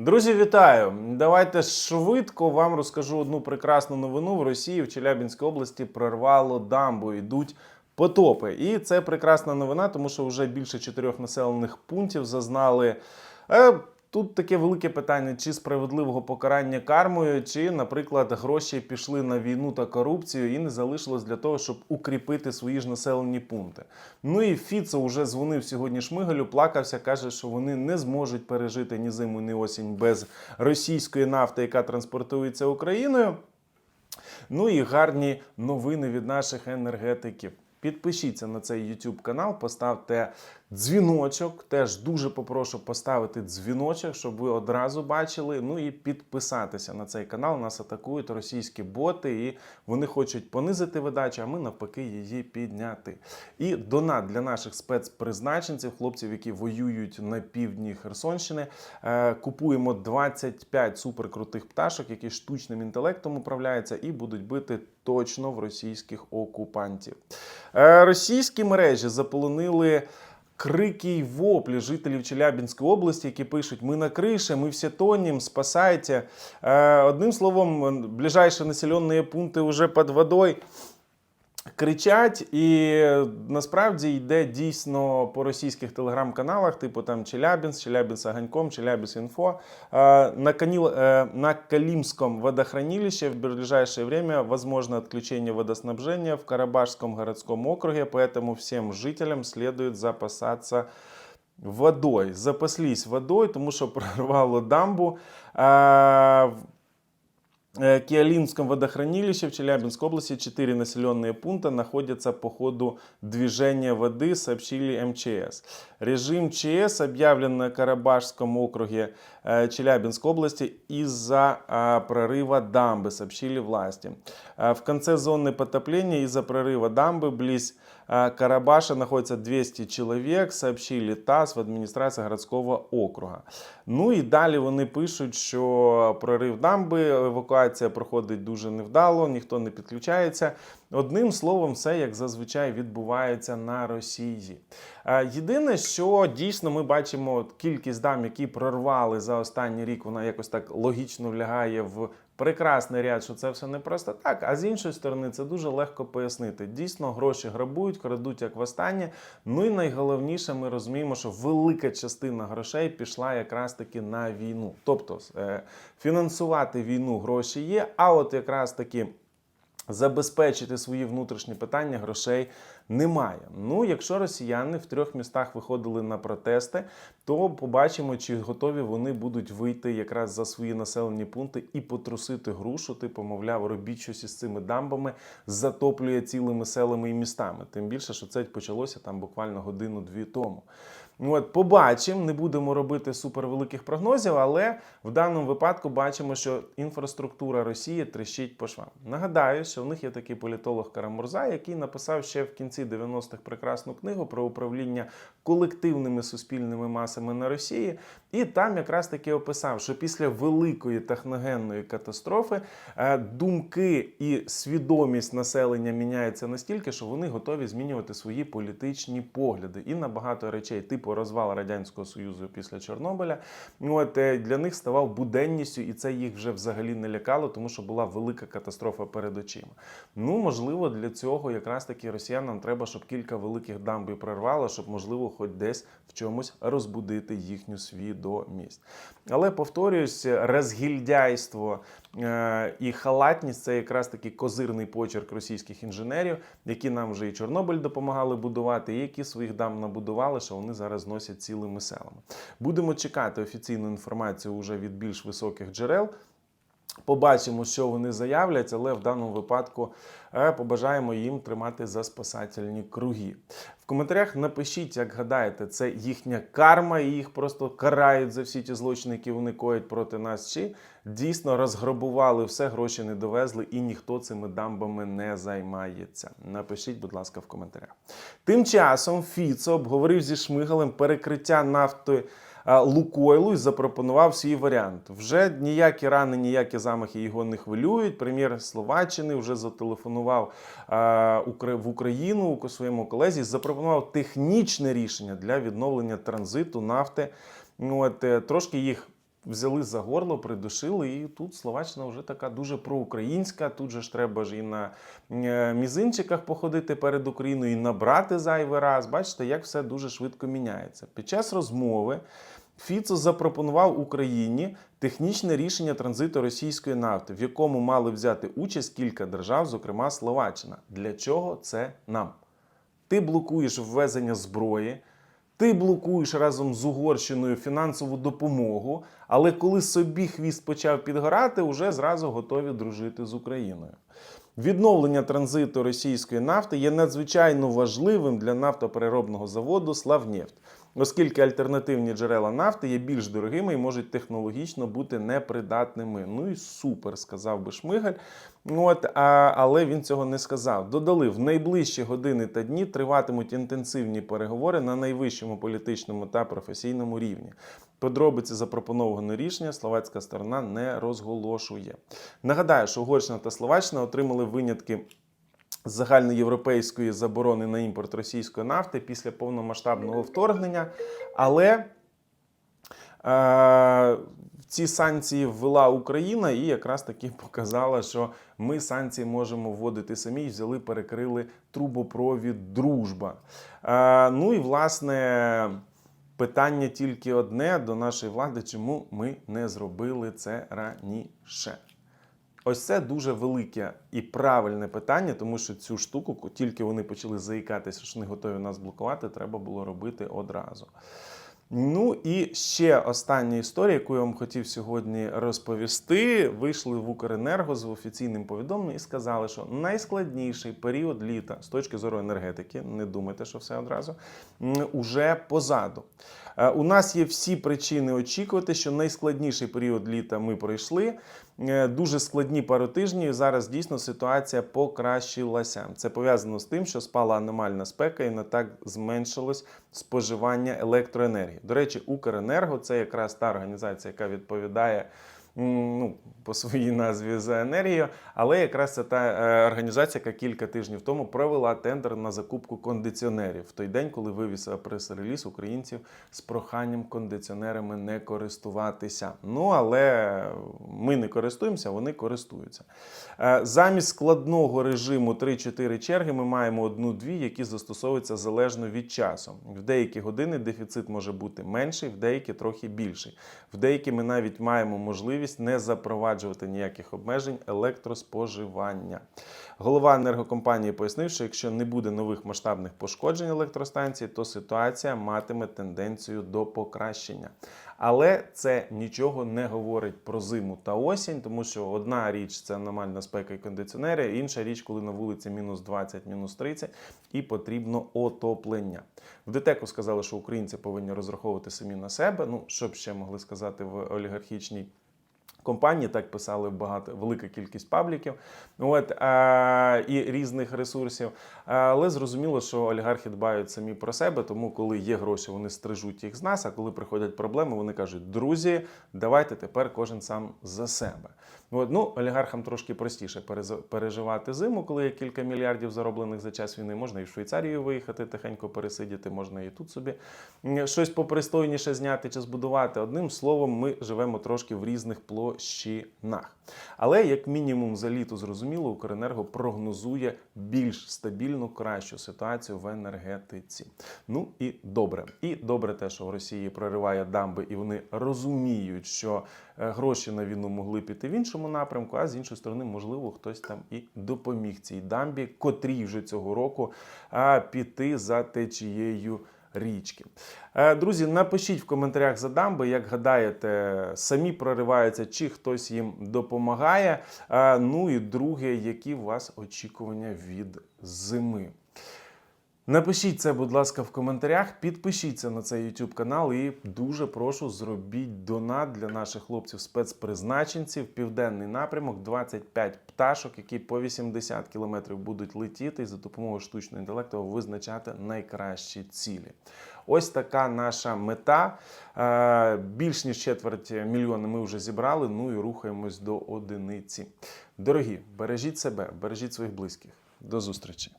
Друзі, вітаю! Давайте швидко вам розкажу одну прекрасну новину. В Росії в Челябінській області прорвало дамбу. Йдуть потопи. І це прекрасна новина, тому що вже більше чотирьох населених пунктів зазнали. Тут таке велике питання: чи справедливого покарання кармою, чи, наприклад, гроші пішли на війну та корупцію і не залишилось для того, щоб укріпити свої ж населені пункти. Ну і Фіцо вже дзвонив сьогодні Шмигалю, плакався, каже, що вони не зможуть пережити ні зиму, ні осінь без російської нафти, яка транспортується Україною. Ну і гарні новини від наших енергетиків. Підпишіться на цей YouTube канал, поставте дзвіночок. Теж дуже попрошу поставити дзвіночок, щоб ви одразу бачили. Ну і підписатися на цей канал. Нас атакують російські боти, і вони хочуть понизити видачу, а ми навпаки її підняти. І донат для наших спецпризначенців, хлопців, які воюють на півдні Херсонщини. Е, Купуємо 25 суперкрутих пташок, які штучним інтелектом управляються і будуть бити точно в російських окупантів. Е, Російські мережі заполонили. Крики й воплі жителів Челябінської області, які пишуть: ми на криші, ми всі тонем, спасайте. Е, Одним словом, ближайші населені пункти вже під водою кричать, і насправді йде дійсно по російських телеграм-каналах, типу там Челябінськ, Челябінськ Аганьком, Челябінськ Інфо. Е, На, Канил, е, на Калимском водохранилище в ближайшее время возможно отключение водоснабжения в Карабашском городском округе, поэтому всем жителям следует запасаться водой. Запаслись водой, тому що прорвало дамбу. Е, в Э, Киолинском водохранилище в Челябинской области 4 населенные пункта находятся по ходу движения воды, сообщили МЧС. Режим ЧС объявлен на Карабашском округе э, Челябинской области из-за а, прорыва дамбы, сообщили власти. А, В конце зоны потопления из-за прорыва дамбы близ а, Карабаша находится 200 человек, сообщили ТАСС в адміністрації городського округа. Ну і далі вони пишуть, що прорив дамби, евакуація проходить дуже невдало, ніхто не підключається. Одним словом, все як зазвичай відбувається на Росії. Єдине, що дійсно ми бачимо кількість дам, які прорвали за останній рік, вона якось так логічно влягає в прекрасний ряд, що це все не просто так. А з іншої сторони, це дуже легко пояснити. Дійсно, гроші грабують, крадуть як востаннє. Ну і найголовніше, ми розуміємо, що велика частина грошей пішла якраз таки на війну. Тобто е, фінансувати війну гроші є, а от якраз таки. Забезпечити свої внутрішні питання грошей немає. Ну, якщо росіяни в трьох містах виходили на протести, то побачимо, чи готові вони будуть вийти якраз за свої населені пункти і потрусити грушу. Типу, мовляв, робіть щось із цими дамбами, затоплює цілими селами і містами. Тим більше, що це почалося там буквально годину-дві тому. Ну, От, побачимо, не будемо робити супервеликих прогнозів, але в даному випадку бачимо, що інфраструктура Росії тріщить по швам. Нагадаю, що в них є такий політолог Карамурза, який написав ще в кінці 90-х прекрасну книгу про управління колективними суспільними масами на Росії. І там якраз таки описав, що після великої техногенної катастрофи е, думки і свідомість населення міняються настільки, що вони готові змінювати свої політичні погляди і на багато речей, типу розвал радянського союзу після Чорнобиля. От е, для них ставав буденністю, і це їх вже взагалі не лякало, тому що була велика катастрофа перед очима. Ну можливо, для цього якраз таки росіянам треба, щоб кілька великих дамб і прорвало, щоб можливо, хоч десь в чомусь розбудити їхню свідомість. Але повторююсь, розгільдяйство е, і халатність це якраз такий козирний почерк російських інженерів, які нам вже і Чорнобиль допомагали будувати, і які своїх дам набудували, що вони зараз носять цілими селами. Будемо чекати офіційну інформацію вже від більш високих джерел. Побачимо, що вони заявлять, але в даному випадку е, побажаємо їм тримати за спасательні круги. В коментарях напишіть, як гадаєте, це їхня карма, і їх просто карають за всі ті злочини, які вони коять проти нас, чи дійсно розграбували все, гроші не довезли, і ніхто цими дамбами не займається. Напишіть, будь ласка, в коментарях. Тим часом Фіцо обговорив зі Шмигалем перекриття нафтою. Лукойлу і запропонував свій варіант. Вже ніякі рани, ніякі замахи його не хвилюють. Прем'єр Словаччини вже зателефонував в Україну своєму колезі, запропонував технічне рішення для відновлення транзиту нафти. Ну, от, е, трошки їх взяли за горло, придушили, і тут Словаччина вже така дуже проукраїнська. Тут же ж треба ж і на е, мізинчиках походити перед Україною, і набрати зайвий раз. Бачите, як все дуже швидко міняється. Під час розмови Фіцо запропонував Україні технічне рішення транзиту російської нафти, в якому мали взяти участь кілька держав, зокрема Словаччина. Для чого це нам? Ти блокуєш ввезення зброї, ти блокуєш разом з Угорщиною фінансову допомогу, але коли собі хвіст почав підгорати, вже зразу готові дружити з Україною. Відновлення транзиту російської нафти є надзвичайно важливим для нафтопереробного заводу Славнефть, оскільки альтернативні джерела нафти є більш дорогими і можуть технологічно бути непридатними. Ну і супер, сказав би Шмигаль. От, а, але він цього не сказав. Додали, в найближчі години та дні триватимуть інтенсивні переговори на найвищому політичному та професійному рівні. Подробиці запропонованого рішення словацька сторона не розголошує. Нагадаю, що Угорщина та Словаччина отримали винятки загальноєвропейської заборони на імпорт російської нафти після повномасштабного вторгнення, але е, ці санкції ввела Україна і якраз таки показала, що ми санкції можемо вводити самі і взяли, перекрили трубопровід дружба. Е, ну і власне. Питання тільки одне до нашої влади, чому ми не зробили це раніше. Ось це дуже велике і правильне питання, тому що цю штуку, тільки вони почали заїкатися, що не готові нас блокувати, треба було робити одразу. Ну і ще остання історія, яку я вам хотів сьогодні розповісти. Вийшли в Укренерго з офіційним повідомленням і сказали, що найскладніший період літа з точки зору енергетики, не думайте, що все одразу, уже позаду. Е, У нас є всі причини очікувати, що найскладніший період літа ми пройшли. Е, Дуже складні пару тижнів. Зараз дійсно ситуація покращилася. Це пов'язано з тим, що спала аномальна спека і не так зменшилось споживання електроенергії. До речі, Укренерго це якраз та організація, яка відповідає. Ну, по своїй назві за енергію, але якраз це та е, організація, яка кілька тижнів тому провела тендер на закупку кондиціонерів в той день, коли вивісила прес-реліз українців з проханням кондиціонерами не користуватися. Ну але ми не користуємося, вони користуються. Е, Замість складного режиму 3-4 черги ми маємо одну-дві, які застосовуються залежно від часу. В деякі години дефіцит може бути менший, в деякі трохи більший. В деякі ми навіть маємо можливість не запроваджувати ніяких обмежень електроспоживання. Голова енергокомпанії пояснив, що якщо не буде нових масштабних пошкоджень електростанції, то ситуація матиме тенденцію до покращення. Але це нічого не говорить про зиму та осінь, тому що одна річ це аномальна спека і кондиціонери, інша річ, коли на вулиці мінус 20, мінус 30 і потрібно отоплення. В ДТЕКу сказали, що українці повинні розраховувати самі на себе. Ну що б ще могли сказати в олігархічній. Компанії так писали багато велика кількість пабліків, от а, і різних ресурсів. Але зрозуміло, що олігархи дбають самі про себе, тому коли є гроші, вони стрижуть їх з нас. А коли приходять проблеми, вони кажуть: друзі, давайте тепер кожен сам за себе. От, ну, олігархам трошки простіше переживати зиму, коли є кілька мільярдів зароблених за час війни. Можна і в Швейцарію виїхати, тихенько пересидіти, можна і тут собі щось попристойніше зняти чи збудувати. Одним словом, ми живемо трошки в різних площинах. Але як мінімум за літо зрозуміло, Укренерго прогнозує більш стабільну, кращу ситуацію в енергетиці. Ну і добре. І добре те, що в Росії прориває дамби, і вони розуміють, що е, гроші на війну могли піти в іншому напрямку, а з іншої сторони, можливо, хтось там і допоміг цій дамбі, котрій вже цього року а, піти за течією. Річки. Е, Друзі, напишіть в коментарях за дамби, як гадаєте, самі прориваються, чи хтось їм допомагає. Е, Ну і друге, які у вас очікування від зими. Напишіть це, будь ласка, в коментарях. Підпишіться на цей YouTube канал і дуже прошу зробіть донат для наших хлопців спецпризначенців. Південний напрямок, 25 пташок, які по 80 кілометрів будуть летіти і за допомогою штучного інтелекту визначати найкращі цілі. Ось така наша мета. Е, Більш ніж четверть мільйона ми вже зібрали. Ну і рухаємось до одиниці. Дорогі, бережіть себе, бережіть своїх близьких. До зустрічі.